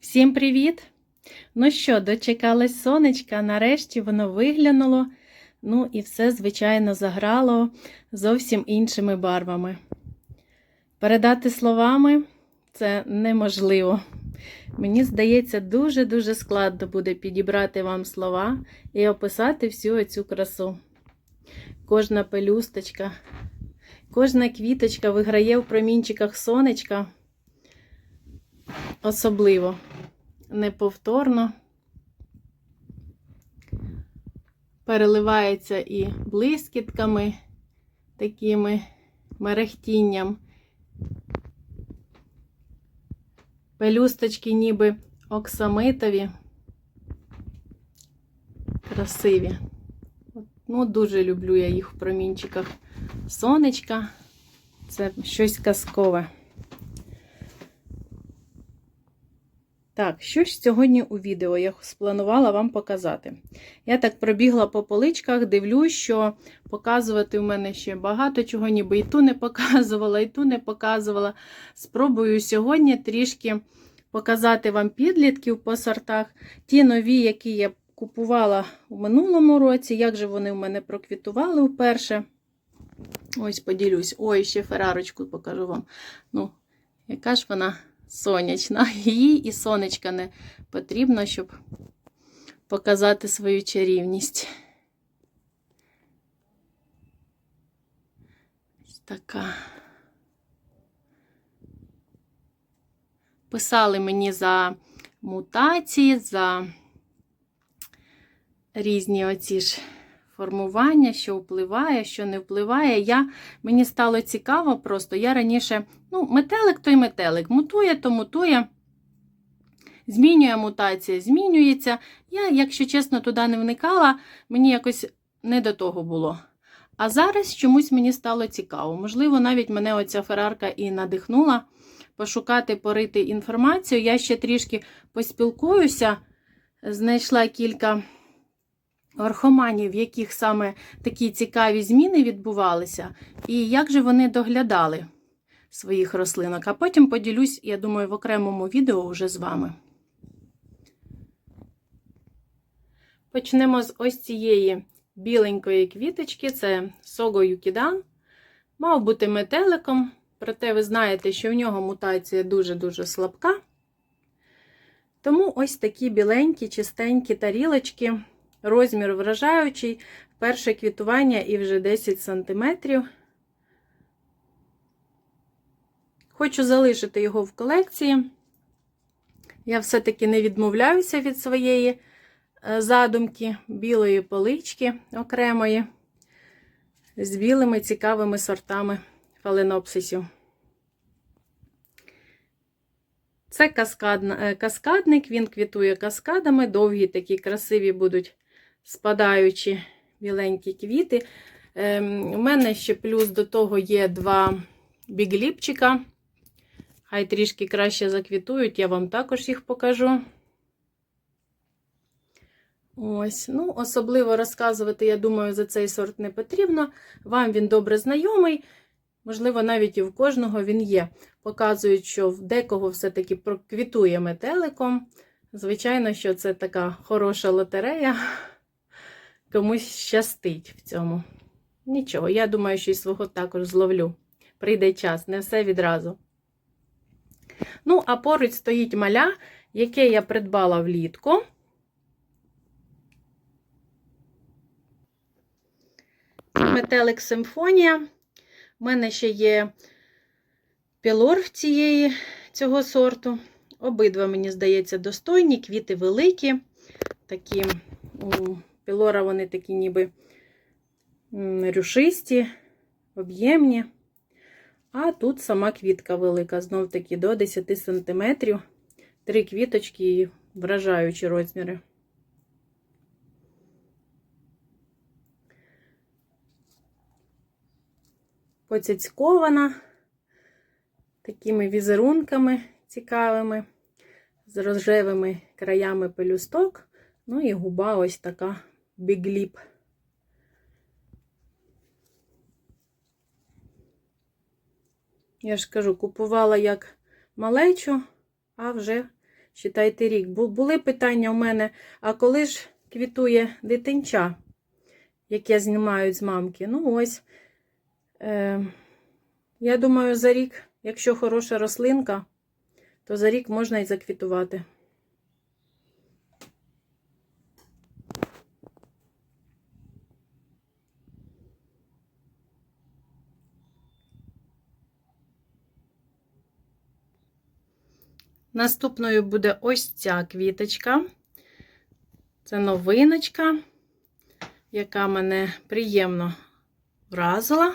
Всім привіт! Ну що, дочекалась сонечка, нарешті воно виглянуло. Ну і все, звичайно, заграло зовсім іншими барвами. Передати словами це неможливо. Мені здається, дуже-дуже складно буде підібрати вам слова і описати всю цю красу. Кожна пелюсточка, кожна квіточка виграє в промінчиках сонечка. Особливо, неповторно. Переливається і блискітками, такими мерехтінням. Пелюсточки ніби оксамитові, красиві. Ну, дуже люблю я їх в промінчиках сонечка. Це щось казкове. Так, що ж сьогодні у відео я спланувала вам показати. Я так пробігла по поличках, дивлюсь, що показувати в мене ще багато чого, ніби і ту не показувала, і ту не показувала. Спробую сьогодні трішки показати вам підлітків по сортах. Ті нові, які я купувала у минулому році, як же вони в мене проквітували вперше. Ось поділюсь. Ой, ще ферарочку покажу вам. Ну, яка ж вона сонячна. Їй і сонечка не потрібно, щоб показати свою чарівність. Ось така. Писали мені за мутації, за різні оці ж формування, що впливає, що не впливає. Я, Мені стало цікаво просто. Я раніше, ну, метелик той метелик, мутує, то мутує. Змінює мутація, змінюється. Я, якщо чесно, туди не вникала, мені якось не до того було. А зараз чомусь мені стало цікаво. Можливо, навіть мене оця ферарка і надихнула пошукати, порити інформацію. Я ще трішки поспілкуюся, знайшла кілька орхоманів, в яких саме такі цікаві зміни відбувалися, і як же вони доглядали своїх рослинок. А потім поділюсь, я думаю, в окремому відео вже з вами. Почнемо з ось цієї біленької квіточки, це Сого Юкідан. Мав бути метеликом, проте ви знаєте, що в нього мутація дуже-дуже слабка. Тому ось такі біленькі, чистенькі тарілочки. Розмір вражаючий, перше квітування і вже 10 см. Хочу залишити його в колекції. Я все-таки не відмовляюся від своєї задумки, білої полички окремої, з білими цікавими сортами фаленопсисів. Це каскадник, він квітує каскадами, довгі такі красиві будуть спадаючі біленькі квіти. Ем, у мене ще плюс до того є два бігліпчика. Хай трішки краще заквітують, я вам також їх покажу. Ось, ну, особливо розказувати, я думаю, за цей сорт не потрібно. Вам він добре знайомий. Можливо, навіть і в кожного він є. Показують, що в декого все-таки проквітує метеликом. Звичайно, що це така хороша лотерея. Комусь щастить в цьому. Нічого, я думаю, що і свого також зловлю. Прийде час, не все відразу. Ну, а поруч стоїть маля, яке я придбала влітку. Метелик Симфонія. У мене ще є пілор в цієї, цього сорту. Обидва, мені здається, достойні, квіти великі. Такі у пілора вони такі ніби рюшисті, об'ємні. А тут сама квітка велика, знов таки до 10 см. Три квіточки і вражаючі розміри. Поцяцькована такими візерунками цікавими, з рожевими краями пелюсток. Ну і губа ось така бігліп. Я ж кажу, купувала як малечу, а вже Считайте рік. Були питання у мене, а коли ж квітує дитинча, яке знімають з мамки? Ну ось. Е, я думаю, за рік, якщо хороша рослинка, то за рік можна і заквітувати. Наступною буде ось ця квіточка. Це новиночка, яка мене приємно вразила.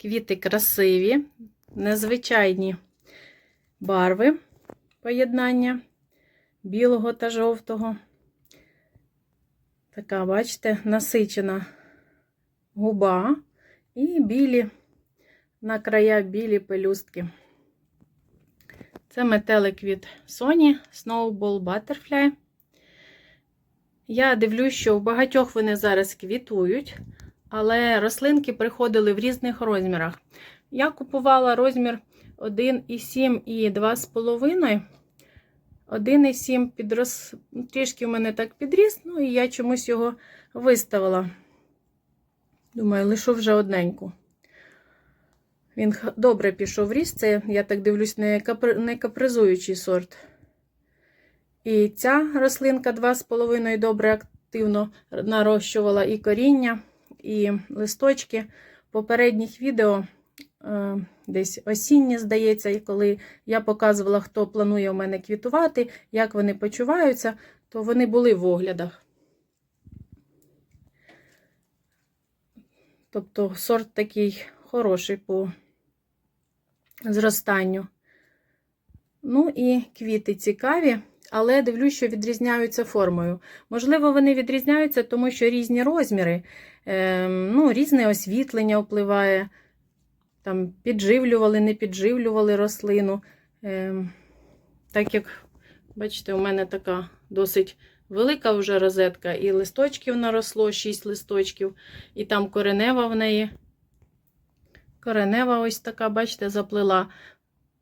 Квіти красиві, незвичайні барви поєднання білого та жовтого. Така, бачите, насичена губа і білі на края білі пелюстки. Це метелик від Sony Snowball Butterfly. Я дивлюсь, що в багатьох вони зараз квітують, але рослинки приходили в різних розмірах. Я купувала розмір 1,7 і 2,5. 1,7 підрос... трішки в мене так підріс, ну і я чомусь його виставила. Думаю, лишу вже одненьку. Він добре пішов в ріст, це, я так дивлюсь, не, капри... не капризуючий сорт. І ця рослинка 2,5 добре активно нарощувала і коріння, і листочки. Попередніх відео, е, десь осінні, здається, і коли я показувала, хто планує у мене квітувати, як вони почуваються, то вони були в оглядах. Тобто сорт такий хороший по зростанню. Ну і квіти цікаві, але дивлюсь, що відрізняються формою. Можливо, вони відрізняються, тому що різні розміри, ем, ну, різне освітлення впливає. Там підживлювали, не підживлювали рослину. Ем, так як, бачите, у мене така досить велика вже розетка, і листочків наросло, 6 листочків, і там коренева в неї. Коренева ось така, бачите, заплила.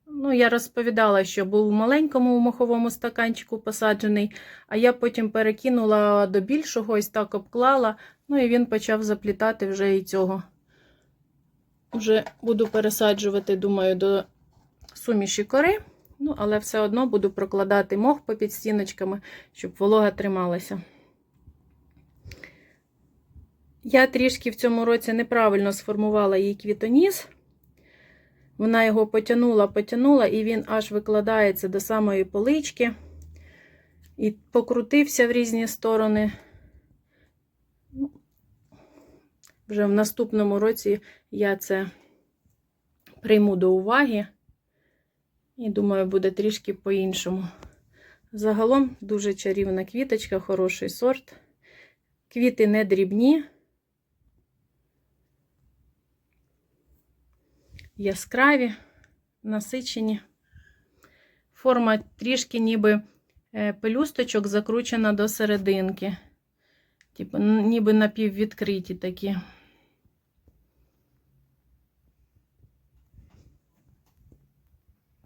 Ну, я розповідала, що був у маленькому моховому стаканчику посаджений, а я потім перекинула до більшого, ось так обклала, ну і він почав заплітати вже і цього. Вже буду пересаджувати, думаю, до суміші кори. Ну, але все одно буду прокладати мох попід стіночками, щоб волога трималася. Я трішки в цьому році неправильно сформувала її квітоніс. Вона його потягнула, потягнула, і він аж викладається до самої полички. І покрутився в різні сторони. Ну, Вже в наступному році я це прийму до уваги. І думаю, буде трішки по-іншому. Загалом дуже чарівна квіточка, хороший сорт. Квіти не дрібні. Яскраві, насичені. Форма трішки ніби е, пелюсточок закручена до серединки. Типу, ніби напіввідкриті такі.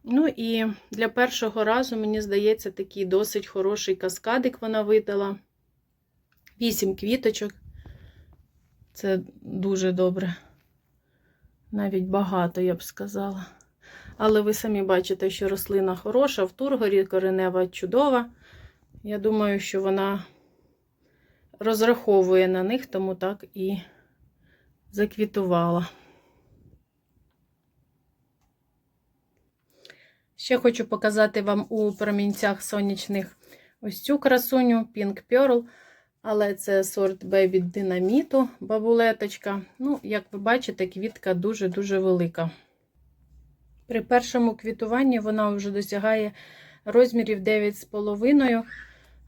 Ну і для першого разу, мені здається, такий досить хороший каскадик вона видала. Вісім квіточок. Це дуже добре. Навіть багато, я б сказала. Але ви самі бачите, що рослина хороша, в тургорі коренева чудова. Я думаю, що вона розраховує на них, тому так і заквітувала. Ще хочу показати вам у промінцях сонячних ось цю красуню Pink Pearl. Але це сорт Б динаміту, бабулеточка. Ну, як ви бачите, квітка дуже-дуже велика. При першому квітуванні вона вже досягає розмірів 9,5.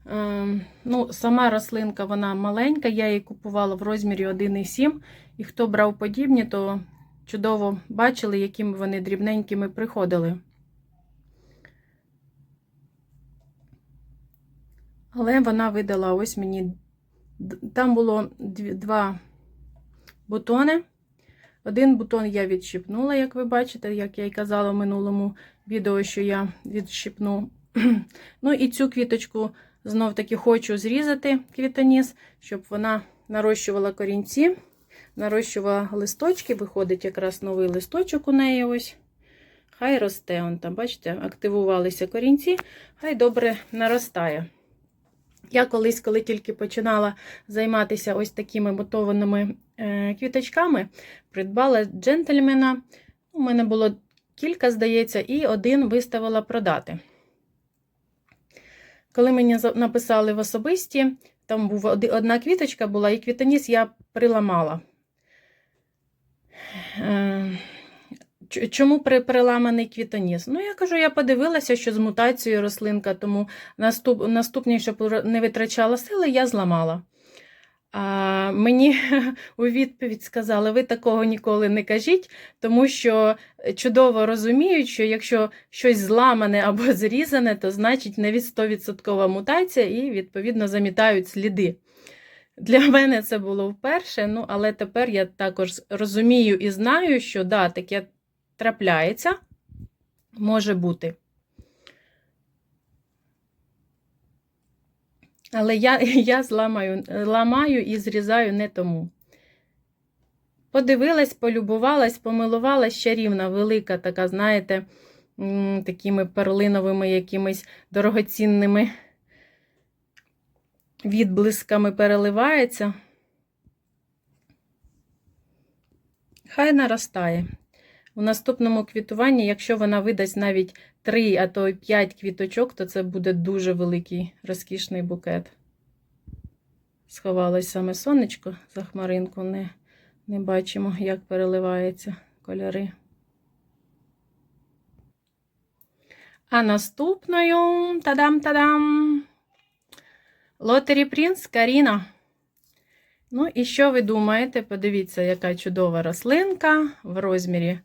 Ем, ну, Сама рослинка вона маленька, я її купувала в розмірі 1,7. І хто брав подібні, то чудово бачили, якими вони дрібненькими приходили. Але вона видала ось мені. Там було два бутони. Один бутон я відщипнула, як ви бачите, як я й казала в минулому відео, що я відщипну Ну і цю квіточку знов таки хочу зрізати квітоніс, щоб вона нарощувала корінці, нарощувала листочки, виходить якраз новий листочок у неї ось. Хай росте. Он там, бачите, активувалися корінці, хай добре наростає. Я колись, коли тільки починала займатися ось такими мотованими е, квіточками, придбала джентльмена. У мене було кілька, здається, і один виставила продати. Коли мені написали в особисті, там був одна квіточка була, і квітоніс я приламала. Е, Чому приламаний квітоніс? Ну, я кажу, я подивилася, що з мутацією рослинка, тому наступ, наступні, щоб не витрачала сили, я зламала. А мені у відповідь сказали: ви такого ніколи не кажіть, тому що чудово розуміють, що якщо щось зламане або зрізане, то значить не від 100% мутація і, відповідно, замітають сліди. Для мене це було вперше, ну, але тепер я також розумію і знаю, що да, таке трапляється, може бути. Але я, я зламаю, ламаю і зрізаю не тому. Подивилась, полюбувалась, помилувалась чарівна, велика, така, знаєте, такими перлиновими якимись дорогоцінними відблисками переливається. Хай наростає. У наступному квітуванні, якщо вона видасть навіть 3, а то й 5 квіточок, то це буде дуже великий розкішний букет. Сховалось саме сонечко за хмаринку, не, не бачимо, як переливаються кольори. А наступною тадам-тадам! Лотері Принц Каріна. Ну, і що ви думаєте? Подивіться, яка чудова рослинка в розмірі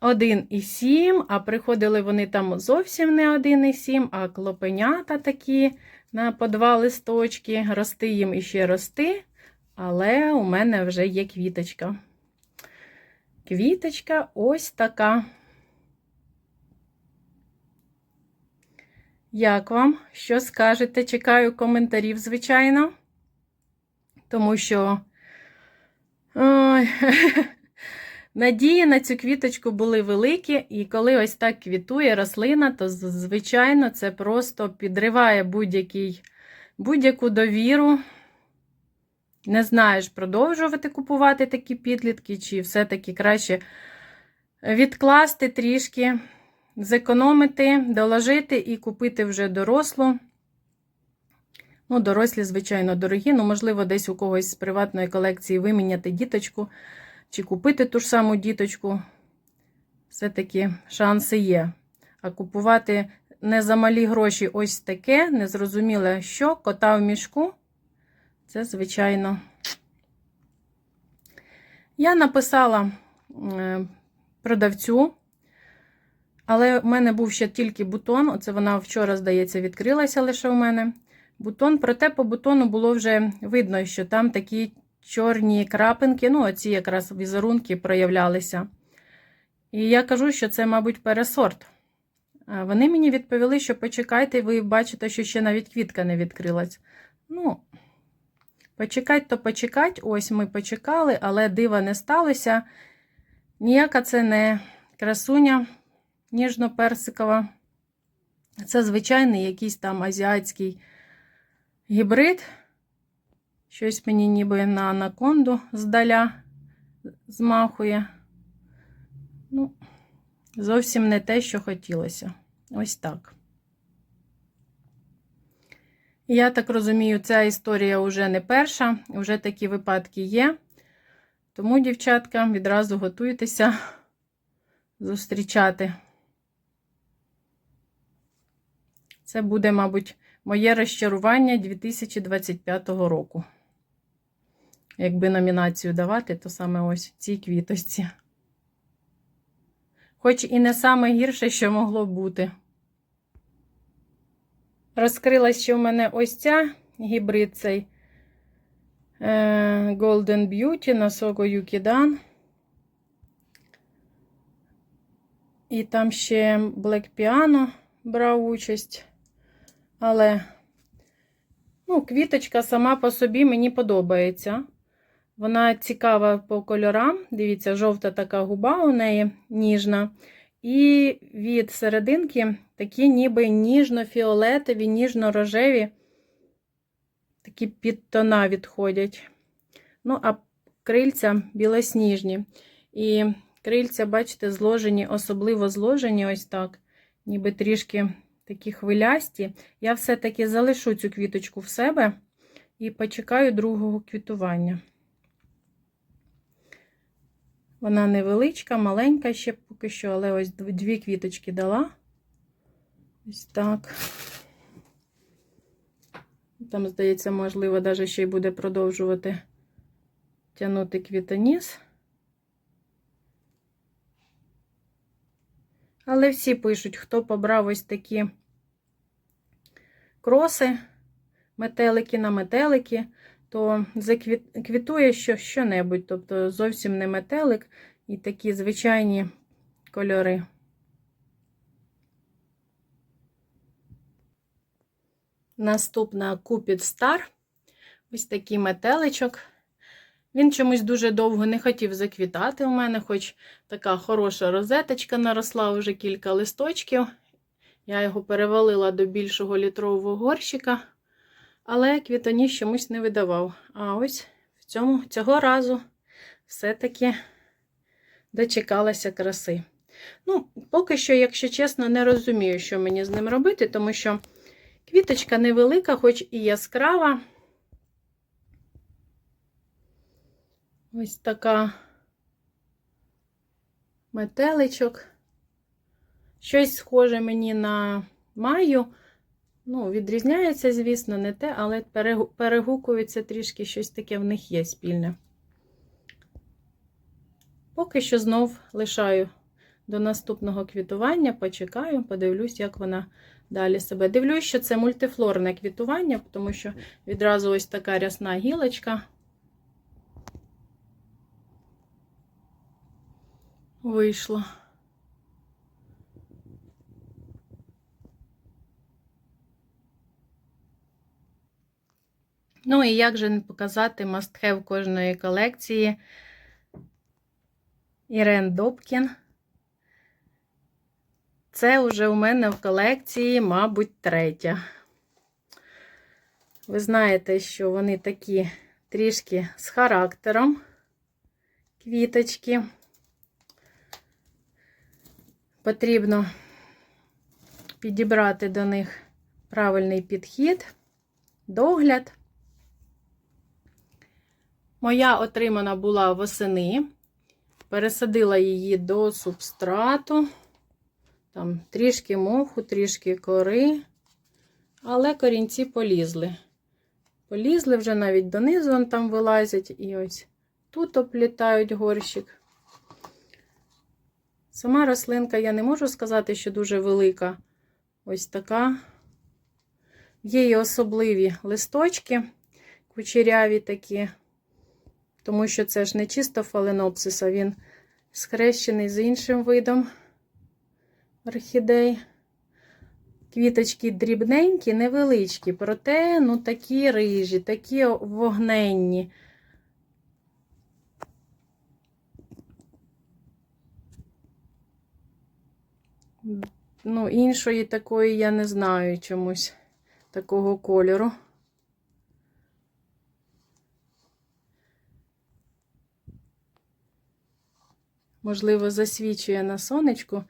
1,7, а приходили вони там зовсім не 1,7, а клопенята такі на по два листочки. Рости їм іще рости, але у мене вже є квіточка. Квіточка ось така. Як вам? Що скажете? Чекаю коментарів, звичайно. Тому що ой, надії на цю квіточку були великі, і коли ось так квітує рослина, то, звичайно, це просто підриває будь-яку довіру. Не знаєш, продовжувати купувати такі підлітки, чи все-таки краще відкласти трішки, зекономити, доложити і купити вже дорослу. Ну, дорослі, звичайно, дорогі, ну, можливо, десь у когось з приватної колекції виміняти діточку чи купити ту ж саму діточку. Все-таки шанси є. А купувати не за малі гроші ось таке, незрозуміле що, кота в мішку. Це, звичайно. Я написала е, продавцю, але в мене був ще тільки бутон. Оце вона вчора, здається, відкрилася лише у мене бутон, проте по бутону було вже видно, що там такі чорні крапинки, ну, оці якраз візерунки проявлялися. І я кажу, що це, мабуть, пересорт. Вони мені відповіли, що почекайте, ви бачите, що ще навіть квітка не відкрилась. Ну, почекать, то почекать. Ось ми почекали, але дива не сталося. Ніяка це не красуня ніжно-персикова. Це звичайний якийсь там азіатський гібрид. Щось мені ніби на анаконду здаля змахує. Ну, зовсім не те, що хотілося. Ось так. Я так розумію, ця історія вже не перша, вже такі випадки є. Тому, дівчатка, відразу готуйтеся зустрічати. Це буде, мабуть, моє розчарування 2025 року. Якби номінацію давати, то саме ось цій квіточці. Хоч і не саме гірше, що могло бути. Розкрилась ще в мене ось ця гібрид цей е, Golden Beauty на Sogo Yukidan. І там ще Black Piano брав участь. Але ну, квіточка сама по собі мені подобається. Вона цікава по кольорам. Дивіться, жовта така губа у неї ніжна. І від серединки такі ніби ніжно-фіолетові, ніжно-рожеві, такі підтона відходять. Ну, а крильця білосніжні. І крильця, бачите, зложені, особливо зложені ось так, ніби трішки такі хвилясті. Я все-таки залишу цю квіточку в себе і почекаю другого квітування. Вона невеличка, маленька ще поки що, але ось дві квіточки дала. Ось так. Там, здається, можливо, навіть ще й буде продовжувати тягнути квітоніс. Але всі пишуть, хто побрав ось такі кроси, метелики на метелики, то заквітує що, що-небудь, тобто зовсім не метелик і такі звичайні кольори. Наступна Cupid Star. Ось такий метеличок. Він чомусь дуже довго не хотів заквітати у мене, хоч така хороша розеточка наросла вже кілька листочків. Я його перевалила до більшого літрового горщика, але квітоніс чомусь не видавав. А ось в цьому цього разу все-таки дочекалася краси. Ну, поки що, якщо чесно, не розумію, що мені з ним робити, тому що квіточка невелика, хоч і яскрава. Ось така метеличок. Щось схоже мені на маю. Ну, відрізняється, звісно, не те, але перегукується трішки щось таке в них є спільне. Поки що знов лишаю до наступного квітування, почекаю, подивлюсь, як вона далі себе. Дивлюсь, що це мультифлорне квітування, тому що відразу ось така рясна гілочка. Вийшла. Ну і як же не показати мастхев кожної колекції Ірен Добкін. Це вже у мене в колекції, мабуть, третя. Ви знаєте, що вони такі трішки з характером квіточки. Потрібно підібрати до них правильний підхід, догляд. Моя отримана була восени, пересадила її до субстрату, там трішки моху, трішки кори, але корінці полізли. Полізли вже навіть донизу вон там вилазять, і ось тут оплітають горщик. Сама рослинка, я не можу сказати, що дуже велика. Ось така. Є і особливі листочки, кучеряві такі, тому що це ж не чисто фаленопсис, а він схрещений з іншим видом орхідей. Квіточки дрібненькі, невеличкі, проте, ну, такі рижі, такі вогненні. Ну, іншої такої я не знаю чомусь такого кольору. Можливо, засвічує на сонечку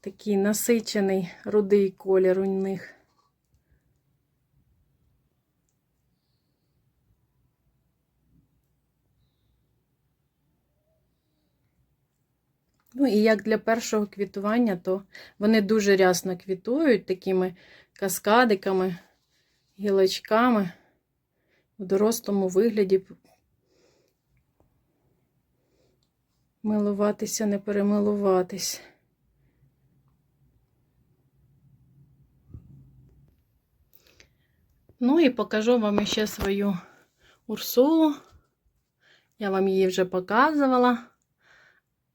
такий насичений рудий колір у них. Ну, і як для першого квітування, то вони дуже рясно квітують такими каскадиками, гілочками в дорослому вигляді. Милуватися, не перемилуватись. Ну і покажу вам ще свою урсулу. Я вам її вже показувала.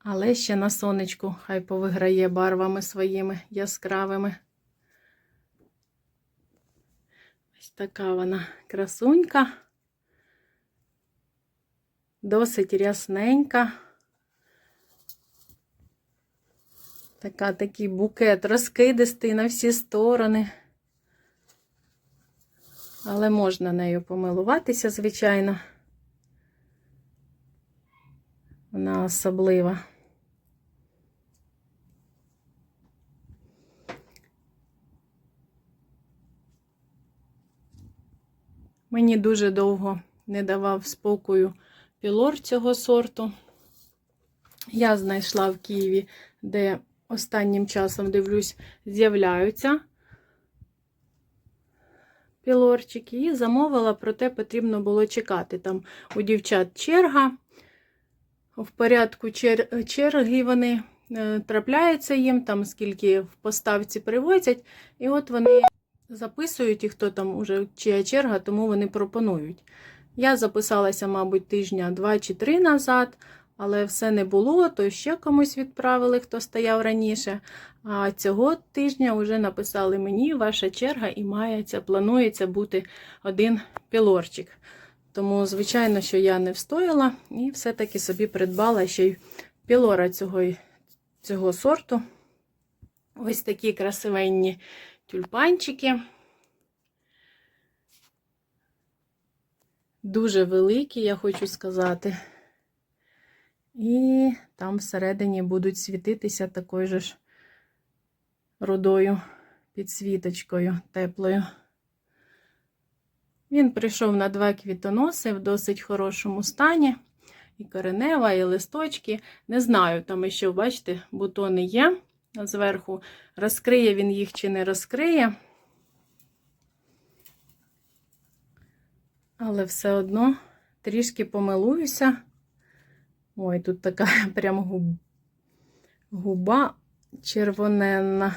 Але ще на сонечку хай повиграє барвами своїми яскравими. Ось така вона красунька. Досить рясненька. Така, такий букет розкидистий на всі сторони. Але можна нею помилуватися, звичайно. Вона особлива. Мені дуже довго не давав спокою пілор цього сорту. Я знайшла в Києві, де останнім часом дивлюсь, з'являються пілорчики, і замовила, проте потрібно було чекати. Там у дівчат черга. В порядку чер... черги вони е, трапляються їм, там скільки в поставці привозять, і от вони записують, і хто там уже чия черга, тому вони пропонують. Я записалася, мабуть, тижня два чи три назад, але все не було, то ще комусь відправили, хто стояв раніше. А цього тижня вже написали мені, ваша черга і мається, планується бути один пілорчик. Тому, звичайно, що я не встояла і все-таки собі придбала ще й пілора цього, цього сорту. Ось такі красивенні тюльпанчики. Дуже великі, я хочу сказати. І там всередині будуть світитися такою ж рудою підсвіточкою теплою. Він прийшов на два квітоноси в досить хорошому стані. І коренева, і листочки. Не знаю, там ще, бачите, бутони є зверху. Розкриє він їх чи не розкриє. Але все одно трішки помилуюся. Ой, тут така прям губ... губа червоненна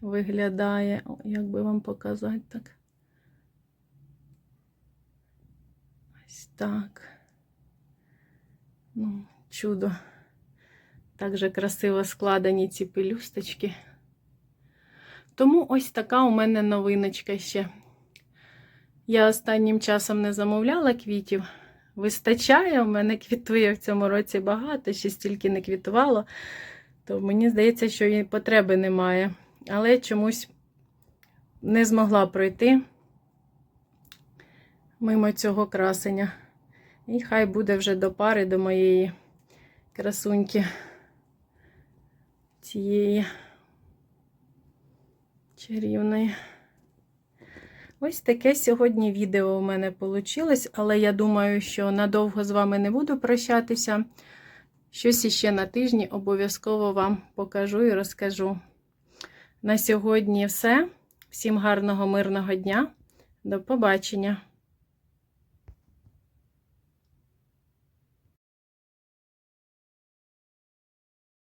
виглядає. Як би вам показати так? Ось так. Ну, чудо. Так же красиво складені ці пелюсточки. Тому ось така у мене новиночка ще. Я останнім часом не замовляла квітів. Вистачає, у мене квітує в цьому році багато, ще стільки не квітувало, то мені здається, що і потреби немає. Але чомусь не змогла пройти мимо цього красення. І хай буде вже до пари до моєї красуньки цієї чарівної. Ось таке сьогодні відео у мене вийшло, але я думаю, що надовго з вами не буду прощатися. Щось іще на тижні обов'язково вам покажу і розкажу. На сьогодні все. Всім гарного, мирного дня. До побачення!